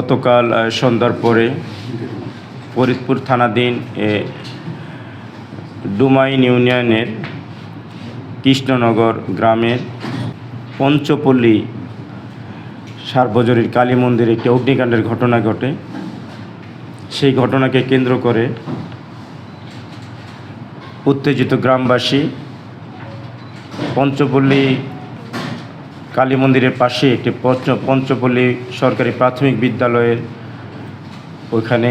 গতকাল সন্ধ্যার পরে ফরিদপুর থানাধীন এ, ডুমাইন ইউনিয়নের কৃষ্ণনগর গ্রামের পঞ্চপল্লী সার্বজনীন কালী মন্দিরে একটি অগ্নিকাণ্ডের ঘটনা ঘটে। সেই ঘটনাকে কেন্দ্র করে উত্তেজিত গ্রামবাসী পঞ্চপল্লী কালী মন্দিরের পাশে একটি পঞ্চ পঞ্চপল্লী সরকারি প্রাথমিক বিদ্যালয়ের ওইখানে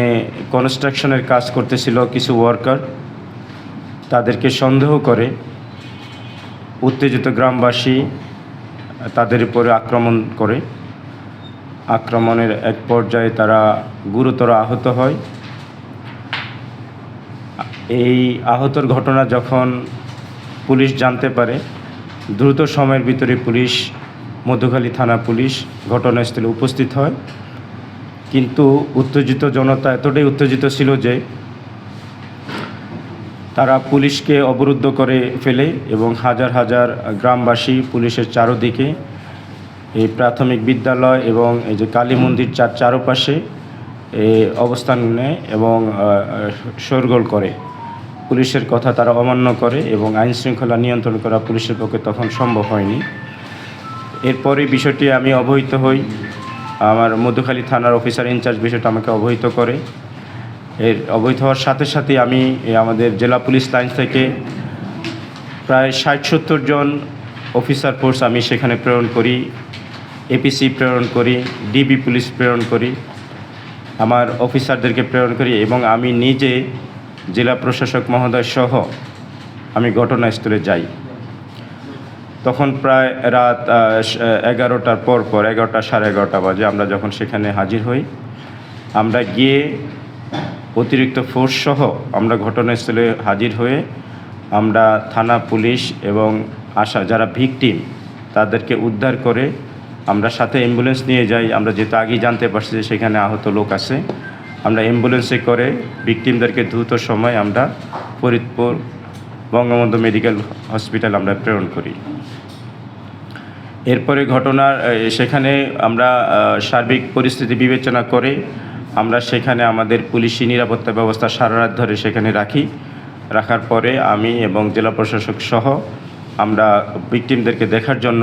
কনস্ট্রাকশনের কাজ করতেছিল কিছু ওয়ার্কার তাদেরকে সন্দেহ করে উত্তেজিত গ্রামবাসী তাদের উপরে আক্রমণ করে। আক্রমণের এক পর্যায়ে তারা গুরুতর আহত হয়। এই আহতর ঘটনা যখন পুলিশ জানতে পারে, দ্রুত সময়ের ভিতরে পুলিশ মধুখালী থানা পুলিশ ঘটনাস্থলে উপস্থিত হয়। কিন্তু উত্তেজিত জনতা এতটাই উত্তেজিত ছিল যে তারা পুলিশকে অবরুদ্ধ করে ফেলে এবং হাজার হাজার গ্রামবাসী পুলিশের চারোদিকে এই প্রাথমিক বিদ্যালয় এবং এই যে কালী মন্দির চার চারপাশে অবস্থান নেয় এবং শোরগোল করে। পুলিশের কথা তারা অমান্য করে এবং আইন শৃঙ্খলা নিয়ন্ত্রণ করা পুলিশের পক্ষে তখন সম্ভব হয়নি। এরপরে বিষয়টি আমি অবহিত হই। আমার মধুখালী থানার অফিসার ইনচার্জ বিষয়টা আমাকে অবহিত করে। এর অবহিত হওয়ার সাথে সাথে আমি আমাদের জেলা পুলিশ লাইন থেকে প্রায় ষাট সত্তর জন অফিসার ফোর্স আমি সেখানে প্রেরণ করি এপিসি প্রেরণ করি ডিবি পুলিশ প্রেরণ করি, আমার অফিসারদেরকে প্রেরণ করি এবং আমি নিজে জেলা প্রশাসক মহোদয় সহ আমি ঘটনাস্থলে যাই। তখন প্রায় রাত এগারোটার পর পর, এগারোটা সাড়ে এগারোটা বাজে আমরা যখন সেখানে হাজির হই, আমরা গিয়ে অতিরিক্ত ফোর্স সহ আমরা ঘটনাস্থলে হাজির হয়ে আমরা থানা পুলিশ এবং আশা, যারা ভিকটিম তাদেরকে উদ্ধার করে আমরা সাথে অ্যাম্বুলেন্স নিয়ে যাই। আমরা যেহেতু আগেই জানতে পারছি যে সেখানে আহত লোক আছে, আমরা অ্যাম্বুলেন্সে করে ভিকটিমদেরকে দ্রুত সময় আমরা ফরিদপুর বঙ্গবন্ধু মেডিকেল হসপিটাল আমরা প্রেরণ করি। এরপরে ঘটনার সেখানে আমরা সার্বিক পরিস্থিতি বিবেচনা করে আমরা সেখানে আমাদের পুলিশি নিরাপত্তা ব্যবস্থা সারা রাত ধরে সেখানে রাখি। রাখার পরে আমি এবং জেলা প্রশাসক সহ আমরা ভিকটিমদেরকে দেখার জন্য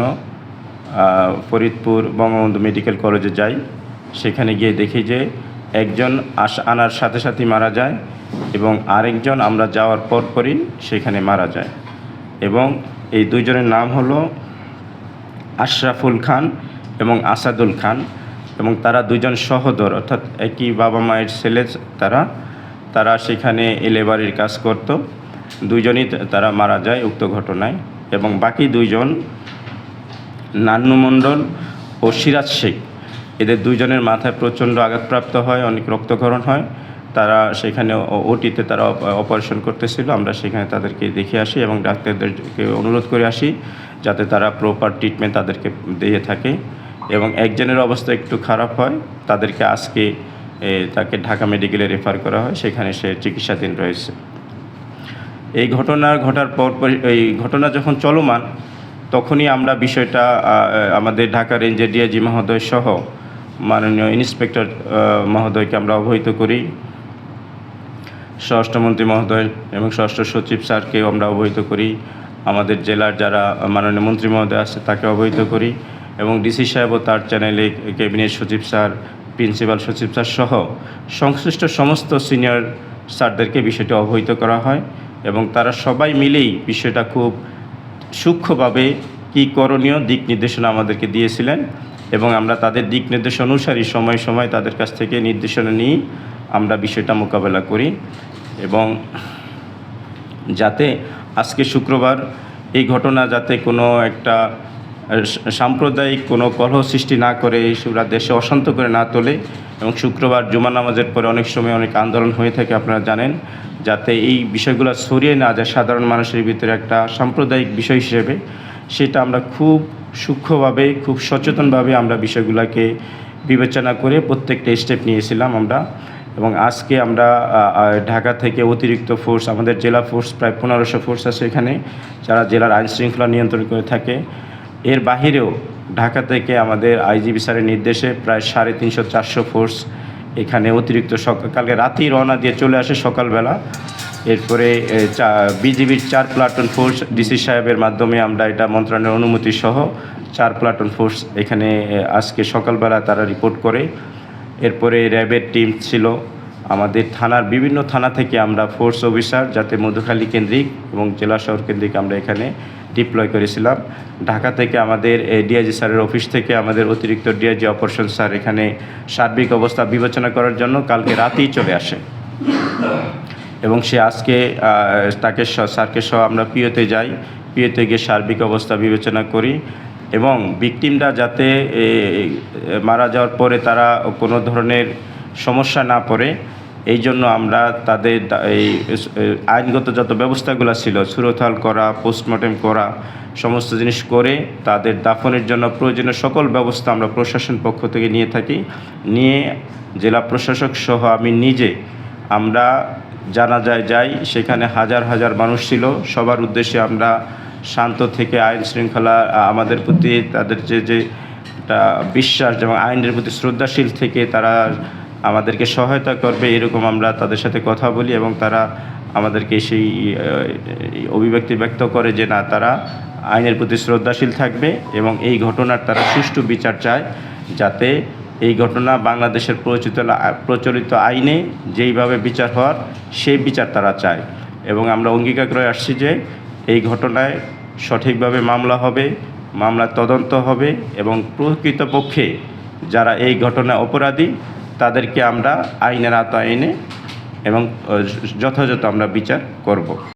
ফরিদপুর বঙ্গবন্ধু মেডিকেল কলেজে যাই। সেখানে গিয়ে দেখি যে একজন আস আনার সাথে সাথেই মারা যায় এবং আরেকজন আমরা যাওয়ার পরপরই সেখানে মারা যায়। এবং এই দুইজনের নাম হলো আশরাফুল খান এবং আসাদুল খান এবং তারা দুজন সহোদর, অর্থাৎ একই বাবা মায়ের ছেলে তারা তারা সেখানে এলেবারির কাজ করত। দুইজনই তারা মারা যায় উক্ত ঘটনায় এবং বাকি দুইজন নান্নু মণ্ডল ও সিরাজ শেখ। এদের দুইজনের মাথায় প্রচণ্ড আঘাতপ্রাপ্ত হয়, অনেক রক্তক্ষরণ হয়। তারা সেখানে ওটিতে তারা অপারেশন করতেছিল। আমরা সেখানে তাদেরকে দেখে আসি এবং ডাক্তারদেরকে অনুরোধ করে আসি যাতে তারা প্রপার ট্রিটমেন্ট তাদেরকে দিয়ে থাকে এবং একজনের অবস্থা একটু খারাপ হয়। তাদেরকে আজকে তাকে ঢাকা মেডিকেলে রেফার করা হয়। সেখানে সে চিকিৎসাধীন রয়েছে। এই ঘটনা ঘটার পর এই ঘটনা যখন চলমান, তখনই আমরা বিষয়টা আমাদের ঢাকা রেঞ্জের ডিআইজি মহোদয় সহ মাননীয় ইন্সপেক্টর মহোদয়কে আমরা অবহিত করি। স্বরাষ্ট্রমন্ত্রী মহোদয় এবং স্বরাষ্ট্র সচিব স্যারকেও আমরা অবহিত করি। আমাদের জেলার যারা মাননীয় মন্ত্রী মহোদয় আছে, তাকে অবহিত করি এবং ডিসি সাহেবও তার চ্যানেলে ক্যাবিনেট সচিব স্যার, প্রিন্সিপাল সচিব স্যার সহ সংশ্লিষ্ট সমস্ত সিনিয়র স্যারদেরকে বিষয়টি অবহিত করা হয় এবং তারা সবাই মিলেই বিষয়টা খুব সূক্ষ্মভাবে কী করণীয় দিক নির্দেশনা আমাদেরকে দিয়েছিলেন। এবং আমরা তাদের দিক নির্দেশ অনুসারী সময় সময় তাদের কাছ থেকে নির্দেশনা নিয়ে আমরা বিষয়টা মোকাবেলা করি এবং যাতে আজকে শুক্রবার এই ঘটনা যাতে কোনো একটা সাম্প্রদায়িক কোনো কলহ সৃষ্টি না করে, এই সুরা দেশে অশান্ত করে না তোলে এবং শুক্রবার জুমা নামাজের পরে অনেক সময় অনেক আন্দোলন হয়ে থাকে আপনারা জানেন, যাতে এই বিষয়গুলো ছড়িয়ে না যায় সাধারণ মানুষের ভিতরে একটা সাম্প্রদায়িক বিষয় হিসেবে, সেটা আমরা খুব সূক্ষ্মভাবে, খুব সচেতনভাবে আমরা বিষয়গুলোকে বিবেচনা করে প্রত্যেকটা স্টেপ নিয়েছিলাম আমরা। এবং আজকে আমরা ঢাকা থেকে অতিরিক্ত ফোর্স আমাদের জেলা ফোর্স প্রায় পনেরোশো ফোর্স আছে এখানে, যারা জেলার আইন শৃঙ্খলা নিয়ন্ত্রণ করে থাকে। এর বাহিরেও ঢাকা থেকে আমাদের আইজিবি স্যারের নির্দেশে প্রায় সাড়ে তিনশো চারশো ফোর্স এখানে অতিরিক্ত সকাল কালকে রাতেই রওনা দিয়ে চলে আসে সকালবেলা। এরপরে বিজিবির চার প্লাটুন ফোর্স ডিসি সাহেবের মাধ্যমে আমরা এটা মন্ত্রণালয়ের অনুমতি সহ চার প্লাটুন ফোর্স এখানে আজকে সকালবেলা তারা রিপোর্ট করে। এরপরে র্যাবের টিম ছিল। আমাদের থানার বিভিন্ন থানা থেকে আমরা ফোর্স অফিসার যাতে মধুখালী কেন্দ্রিক এবং জেলা শহর কেন্দ্রিক আমরা এখানে ডিপ্লয় করেছিলাম। ঢাকা থেকে আমাদের ডিআইজি স্যারের অফিস থেকে আমাদের অতিরিক্ত ডিআইজি অপারেশন স্যার এখানে সার্বিক অবস্থা বিবেচনা করার জন্য কালকে রাতেই চলে আসে। এবং সে আজকে তাকে স্যারকে সহ আমরা পিওতে যাই পিওতে গিয়ে সার্বিক অবস্থা বিবেচনা করি এবং ভিকটিমরা যাতে মারা যাওয়ার পরে তারা কোনো ধরনের সমস্যা না পড়ে, এই জন্য আমরা তাদের এই আইনগত যত ব্যবস্থাগুলো ছিল, সুরথাল করা পোস্টমর্টেম করা, সমস্ত জিনিস করে তাদের দাফনের জন্য প্রয়োজনীয় সকল ব্যবস্থা আমরা প্রশাসন পক্ষ থেকে নিয়ে থাকি। নিয়ে জেলা প্রশাসক সহ আমি নিজে আমরা জানা যায় যাই, সেখানে হাজার হাজার মানুষ ছিল। সবার উদ্দেশ্যে আমরা শান্ত থেকে আইন শৃঙ্খলা আমাদের প্রতি তাদের যে যে বিশ্বাস এবং আইনের প্রতি শ্রদ্ধাশীল থেকে তারা আমাদেরকে সহায়তা করবে, এরকম আমরা তাদের সাথে কথা বলি এবং তারা আমাদেরকে সেই অভিব্যক্তি ব্যক্ত করে যে, না, তারা আইনের প্রতি শ্রদ্ধাশীল থাকবে এবং এই ঘটনার তারা সুষ্ঠু বিচার চায়, যাতে এই ঘটনা বাংলাদেশের প্রচলিত প্রচলিত আইনে যেইভাবে বিচার হওয়ার, সেই বিচার তারা চায়। এবং আমরা অঙ্গীকার করে আসছি যে এই ঘটনায় সঠিকভাবে মামলা হবে, মামলা তদন্ত হবে এবং প্রকৃতপক্ষে যারা এই ঘটনা অপরাধী, তাদেরকে আমরা আইনের আওতায় এনে এবং যথাযথ আমরা বিচার করব।